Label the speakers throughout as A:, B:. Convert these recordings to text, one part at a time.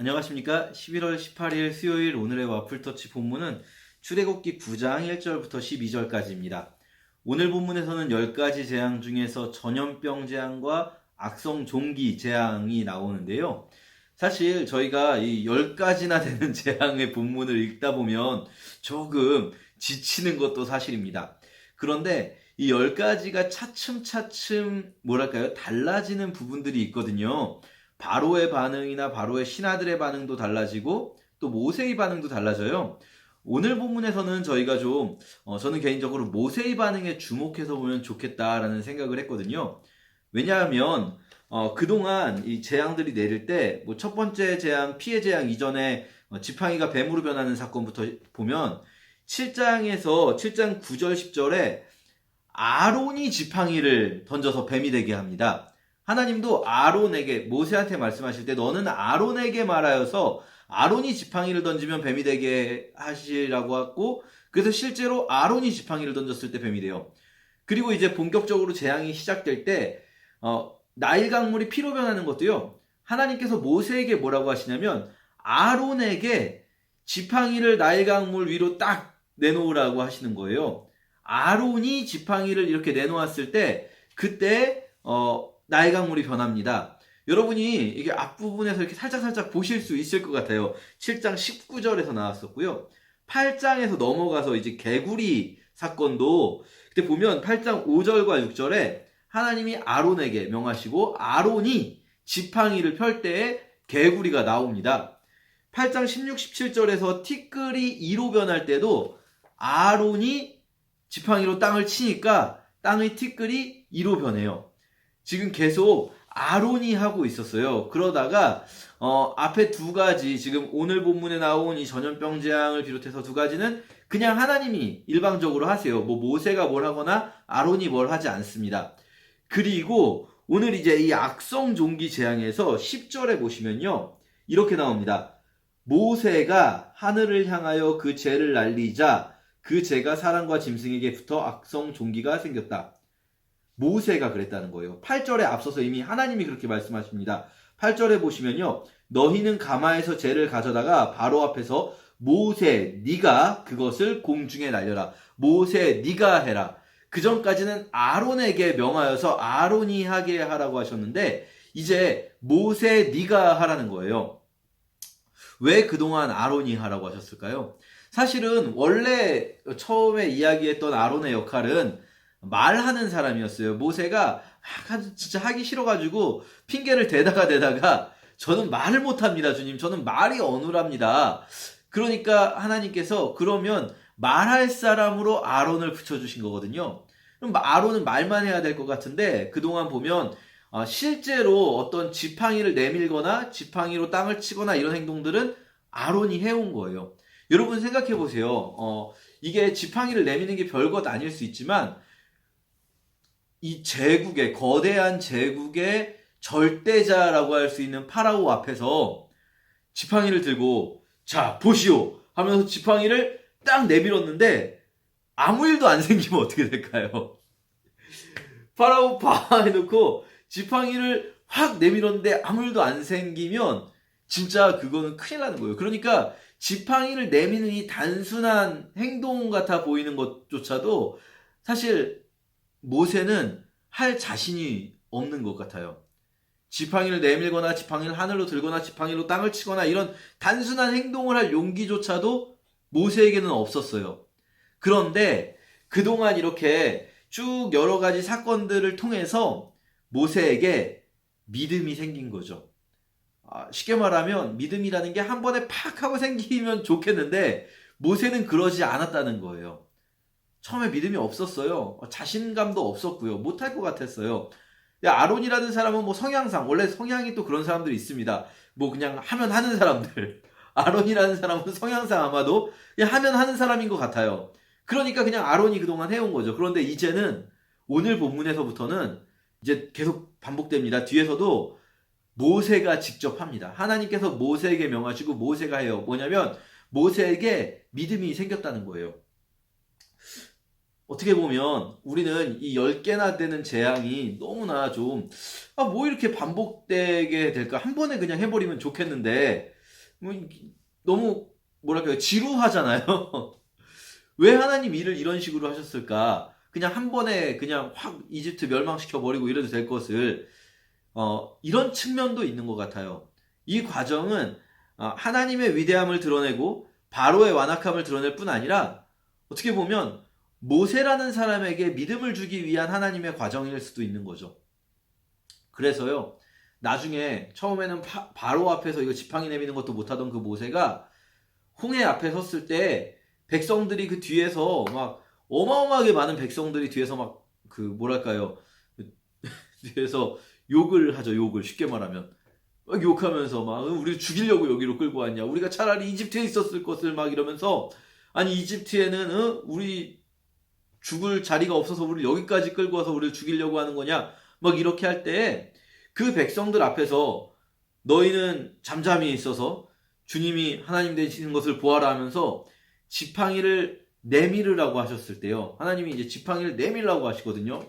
A: 안녕하십니까. 11월 18일 수요일 오늘의 와플터치 본문은 출애굽기 9장 1절부터 12절까지입니다. 오늘 본문에서는 10가지 재앙 중에서 전염병 재앙과 악성 종기 재앙이 나오는데요. 사실 저희가 이 10가지나 되는 재앙의 본문을 읽다 보면 조금 지치는 것도 사실입니다. 그런데 이 10가지가 차츰차츰 뭐랄까요? 달라지는 부분들이 있거든요. 바로의 반응이나 바로의 신하들의 반응도 달라지고 또 모세의 반응도 달라져요. 오늘 본문에서는 저희가 좀 어, 저는 개인적으로 모세의 반응에 주목해서 보면 좋겠다라는 생각을 했거든요. 왜냐하면 어, 그동안 이 재앙들이 내릴 때 뭐 첫 번째 재앙 피해 재앙 이전에 어, 지팡이가 뱀으로 변하는 사건부터 보면 7장에서 7장 9절 10절에 아론이 지팡이를 던져서 뱀이 되게 합니다. 하나님도 아론에게 모세한테 말씀하실 때 너는 아론에게 말하여서 아론이 지팡이를 던지면 뱀이 되게 하시라고 하고 그래서 실제로 아론이 지팡이를 던졌을 때 뱀이 돼요. 그리고 이제 본격적으로 재앙이 시작될 때 어, 나일 강물이 피로 변하는 것도요. 하나님께서 모세에게 뭐라고 하시냐면 아론에게 지팡이를 나일 강물 위로 딱 내놓으라고 하시는 거예요. 아론이 지팡이를 이렇게 내놓았을 때 그때 어, 나일 강물이 변합니다. 여러분이 이게 앞부분에서 이렇게 살짝살짝 보실 수 있을 것 같아요. 7장 19절에서 나왔었고요. 8장에서 넘어가서 이제 개구리 사건도 그때 보면 8장 5절과 6절에 하나님이 아론에게 명하시고 아론이 지팡이를 펼 때에 개구리가 나옵니다. 8장 16, 17절에서 티끌이 2로 변할 때도 아론이 지팡이로 땅을 치니까 땅의 티끌이 2로 변해요. 지금 계속 아론이 하고 있었어요. 그러다가 어, 앞에 두 가지 지금 오늘 본문에 나온 이 전염병 재앙을 비롯해서 두 가지는 그냥 하나님이 일방적으로 하세요. 뭐 모세가 뭘 하거나 아론이 뭘 하지 않습니다. 그리고 오늘 이제 이 악성 종기 재앙에서 10절에 보시면요. 이렇게 나옵니다. 모세가 하늘을 향하여 그 죄를 날리자 그 죄가 사람과 짐승에게 붙어 악성 종기가 생겼다. 모세가 그랬다는 거예요. 8절에 앞서서 이미 하나님이 그렇게 말씀하십니다. 8절에 보시면요. 너희는 가마에서 죄를 가져다가 바로 앞에서 모세 네가 그것을 공중에 날려라. 모세 네가 해라. 그 전까지는 아론에게 명하여서 아론이 하게 하라고 하셨는데 이제 모세 네가 하라는 거예요. 왜 그동안 아론이 하라고 하셨을까요? 사실은 원래 처음에 이야기했던 아론의 역할은 말하는 사람이었어요. 모세가 아, 진짜 하기 싫어가지고 핑계를 대다가 대다가 저는 말을 못합니다, 주님. 저는 말이 어눌합니다. 그러니까 하나님께서 그러면 말할 사람으로 아론을 붙여주신 거거든요. 그럼 아론은 말만 해야 될 것 같은데 그동안 보면 어, 실제로 어떤 지팡이를 내밀거나 지팡이로 땅을 치거나 이런 행동들은 아론이 해온 거예요. 여러분 생각해 보세요. 어, 이게 지팡이를 내미는 게 별것 아닐 수 있지만 이 제국의 거대한 제국의 절대자라고 할 수 있는 파라오 앞에서 지팡이를 들고 자 보시오 하면서 지팡이를 딱 내밀었는데 아무 일도 안 생기면 어떻게 될까요? 파라오 바 해놓고 지팡이를 확 내밀었는데 아무 일도 안 생기면 진짜 그거는 큰일 나는 거예요. 그러니까 지팡이를 내미는 이 단순한 행동 같아 보이는 것조차도 사실 모세는 할 자신이 없는 것 같아요. 지팡이를 내밀거나 지팡이를 하늘로 들거나 지팡이로 땅을 치거나 이런 단순한 행동을 할 용기조차도 모세에게는 없었어요. 그런데 그동안 이렇게 쭉 여러 가지 사건들을 통해서 모세에게 믿음이 생긴 거죠. 아, 쉽게 말하면 믿음이라는 게 한 번에 팍 하고 생기면 좋겠는데 모세는 그러지 않았다는 거예요. 처음에 믿음이 없었어요. 자신감도 없었고요. 못할 것 같았어요. 아론이라는 사람은 뭐 성향상 원래 성향이 또 그런 사람들이 있습니다. 뭐 그냥 하면 하는 사람들. 아론이라는 사람은 성향상 아마도 하면 하는 사람인 것 같아요. 그러니까 그냥 아론이 그동안 해온 거죠. 그런데 이제는 오늘 본문에서부터는 이제 계속 반복됩니다. 뒤에서도 모세가 직접 합니다. 하나님께서 모세에게 명하시고 모세가 해요. 뭐냐면 모세에게 믿음이 생겼다는 거예요. 어떻게 보면 우리는 이 10개나 되는 재앙이 너무나 좀, 아, 뭐 이렇게 반복되게 될까? 한 번에 그냥 해버리면 좋겠는데, 뭐, 너무 뭐랄까요 지루하잖아요. 왜 하나님 일을 이런 식으로 하셨을까? 그냥 한 번에 그냥 확 이집트 멸망시켜 버리고 이래도 될 것을 어, 이런 측면도 있는 것 같아요. 이 과정은 어, 하나님의 위대함을 드러내고 바로의 완악함을 드러낼 뿐 아니라 어떻게 보면 모세라는 사람에게 믿음을 주기 위한 하나님의 과정일 수도 있는 거죠. 그래서요, 나중에 처음에는 파, 바로 앞에서 이거 지팡이 내미는 것도 못하던 그 모세가 홍해 앞에 섰을 때 백성들이 그 뒤에서 막 어마어마하게 많은 백성들이 뒤에서 막 그 뭐랄까요 뒤에서 욕을 하죠 욕을 쉽게 말하면 막 욕하면서 막 우리 죽이려고 여기로 끌고 왔냐 우리가 차라리 이집트에 있었을 것을 막 이러면서 아니 이집트에는 어? 우리 죽을 자리가 없어서 우리 여기까지 끌고 와서 우리를 죽이려고 하는 거냐 막 이렇게 할때그 백성들 앞에서 너희는 잠잠히 있어서 주님이 하나님 되시는 것을 보아라 하면서 지팡이를 내밀으라고 하셨을 때요. 하나님이 이제 지팡이를 내밀라고 하시거든요.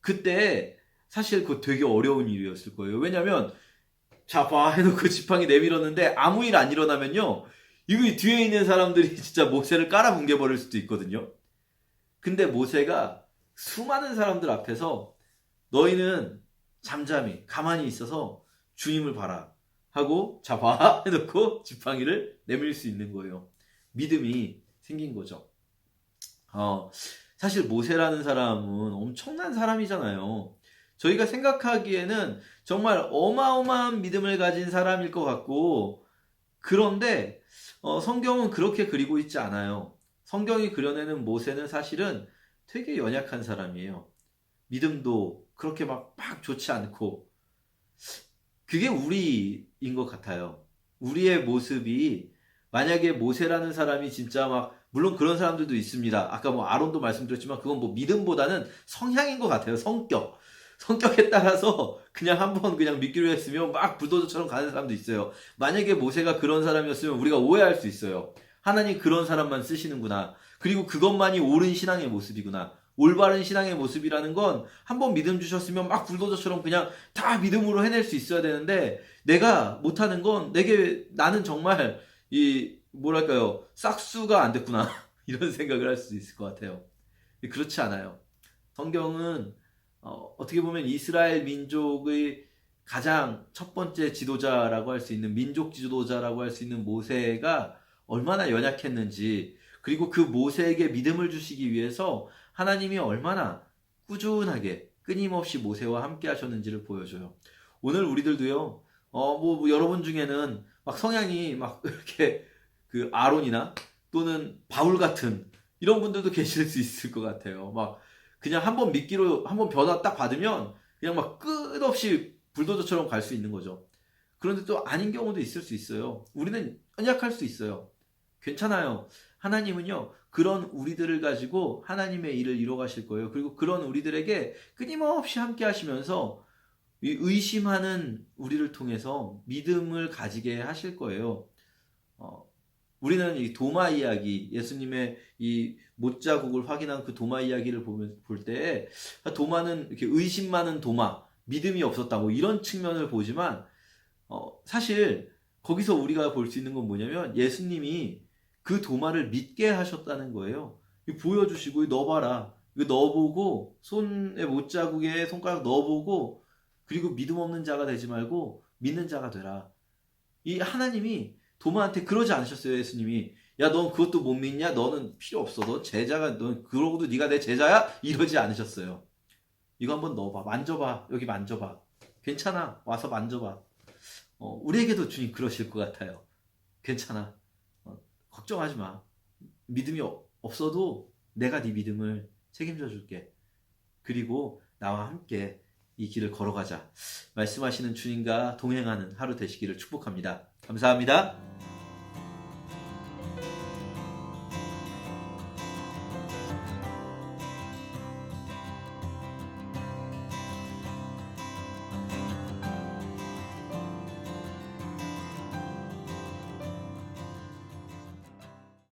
A: 그때 사실 그거 되게 어려운 일이었을 거예요. 왜냐면 자, 봐 해놓고 지팡이 내밀었는데 아무 일 안 일어나면요. 이거 뒤에 있는 사람들이 진짜 모세를 깔아 뭉개 버릴 수도 있거든요. 근데 모세가 수많은 사람들 앞에서 너희는 잠잠히 가만히 있어서 주님을 봐라 하고 자, 봐 해놓고 지팡이를 내밀 수 있는 거예요. 믿음이 생긴 거죠. 어, 사실 모세라는 사람은 엄청난 사람이잖아요. 저희가 생각하기에는 정말 어마어마한 믿음을 가진 사람일 것 같고, 그런데 어, 성경은 그렇게 그리고 있지 않아요. 성경이 그려내는 모세는 사실은 되게 연약한 사람이에요. 믿음도 그렇게 막, 막 좋지 않고, 그게 우리인 것 같아요. 우리의 모습이 만약에 모세라는 사람이 진짜 막 물론 그런 사람들도 있습니다. 아까 뭐 아론도 말씀드렸지만 그건 뭐 믿음보다는 성향인 것 같아요. 성격. 성격에 따라서 그냥 한번 그냥 믿기로 했으면 막 불도저처럼 가는 사람도 있어요. 만약에 모세가 그런 사람이었으면 우리가 오해할 수 있어요. 하나님 그런 사람만 쓰시는구나. 그리고 그것만이 옳은 신앙의 모습이구나. 올바른 신앙의 모습이라는 건 한번 믿음 주셨으면 막 불도저처럼 그냥 다 믿음으로 해낼 수 있어야 되는데 내가 못하는 건 내게 나는 정말 이 뭐랄까요 싹수가 안 됐구나 이런 생각을 할 수 있을 것 같아요. 그렇지 않아요. 성경은 어, 어떻게 보면 이스라엘 민족의 가장 첫 번째 지도자라고 할 수 있는 민족 지도자라고 할 수 있는 모세가 얼마나 연약했는지 그리고 그 모세에게 믿음을 주시기 위해서 하나님이 얼마나 꾸준하게 끊임없이 모세와 함께 하셨는지를 보여줘요. 오늘 우리들도요. 어, 뭐, 뭐 여러분 중에는 막 성향이 막 이렇게 그 아론이나 또는 바울 같은 이런 분들도 계실 수 있을 것 같아요. 막 그냥 한 번 믿기로 한 번 변화 딱 받으면 그냥 막 끝없이 불도저처럼 갈 수 있는 거죠. 그런데 또 아닌 경우도 있을 수 있어요. 우리는 연약할 수 있어요. 괜찮아요. 하나님은요, 그런 우리들을 가지고 하나님의 일을 이뤄 가실 거예요. 그리고 그런 우리들에게 끊임없이 함께 하시면서 의심하는 우리를 통해서 믿음을 가지게 하실 거예요. 어, 우리는 이 도마 이야기, 예수님의 이 못자국을 확인한 그 도마 이야기를 보면 볼 때, 도마는 이렇게 의심 많은 도마, 믿음이 없었다고 이런 측면을 보지만, 어, 사실 거기서 우리가 볼 수 있는 건 뭐냐면 예수님이 그 도마를 믿게 하셨다는 거예요. 보여주시고 넣어봐라. 이거 넣어보고 손에 못자국에 손가락 넣어보고 그리고 믿음 없는 자가 되지 말고 믿는 자가 되라. 이 하나님이 도마한테 그러지 않으셨어요, 예수님이. 야, 넌 그것도 못 믿냐? 너는 필요 없어. 너 제자가, 넌 그러고도 네가 내 제자야? 이러지 않으셨어요. 이거 한번 넣어봐. 만져봐. 여기 만져봐. 괜찮아. 와서 만져봐. 어, 우리에게도 주님 그러실 것 같아요. 괜찮아. 어, 걱정하지 마. 믿음이 없어도 내가 네 믿음을 책임져 줄게. 그리고 나와 함께 이 길을 걸어가자. 말씀하시는 주님과 동행하는 하루 되시기를 축복합니다. 감사합니다.